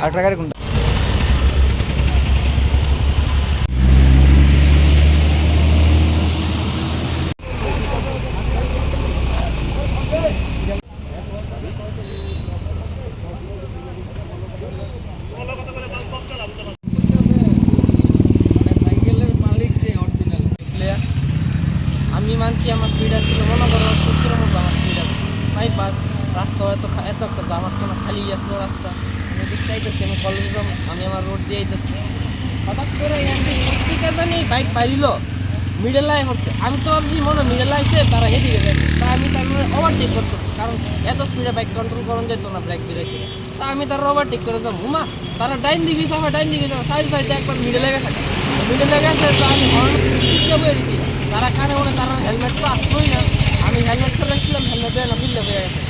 আরেকটা গাড়ি কোনটা? অরিজিনাল আমি মানছি আমার স্পিড আছে, মনে করো সত্তরের মতো আমার স্পিড আছে। তাই বাস রাস্তা এত এত একটা জাম আসতো না, খালি আসতো রাস্তা। আমি দেখতে আইতেছি, আমি কলেজ আমি আমার রোড দিয়ে আইতেছি। হঠাৎ করে জানি বাইক পাইল? মিডল লাইন হচ্ছে। আমি তো ভাবছি, মনে মিডল লাইসে তারা হেঁটে গেছে। তা আমি তার মানে ওভারটেক করতেছি, কারণ এত স্পিডে বাইক কন্ট্রোল করা যেত না ব্রেক দিয়েছে তা আমি তার ওভারটেক করে যাব হুমা তারা ডাইন দিকে আমার ডাইন দিকে যাব। সাইড সাইডে একবার মিডলে গেছে। মিডলে গেছে, তো আমি হর্ন দিচ্ছি তারা কানে মনে তারা হেলমেট তো আসবোই না আমি হেলমেট চলে এসেছিলাম হেলমেট দেয় না ফিল্ডে হয়ে গেছে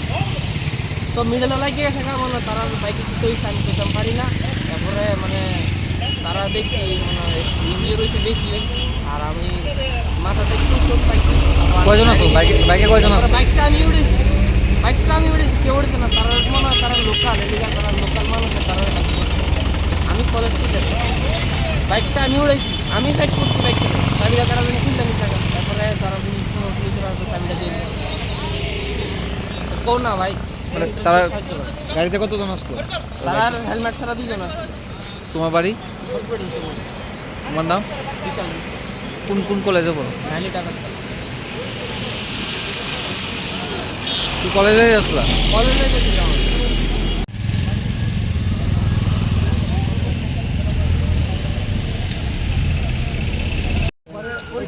তো মিডলে লাগিয়ে গেছে কারণ মানে তারা বাইকে কি তৈরি আমি পেতাম পারি না। তারপরে মানে তারা দেখছি মানে ইঞ্জিও রয়েছে বেশি। আর আমি মাথাতে একটু চোট পাইছি। কয়জন আছো? বাইকে বাইকে কয়জন আছো? বাইকটা আমি উড়েছি। বাইকটা আমি উড়েছি কেউ উড়েছে না। তারা মনে তারা লোকাল এদিকে তারা লোকাল মানুষ তারা আমি কলেজ স্টুডেন্ট বাইকটা আমি উড়েছি। আমি সাইড করছি বাইকটা। চাবিটা তারা যেন আগে। তারপরে তারা পুলিশ পুলিশের হাতে চাবিটা দিয়ে কোন না ভাই মানে তারা গাড়িতে কতজন আসতো তারা হেলমেট ছাড়া দুজন আসতো তোমার বাড়ি? তোমার নাম? কোন কোন কলেজে পড়ো? তুই কলেজে আসলা? কলেজে ওই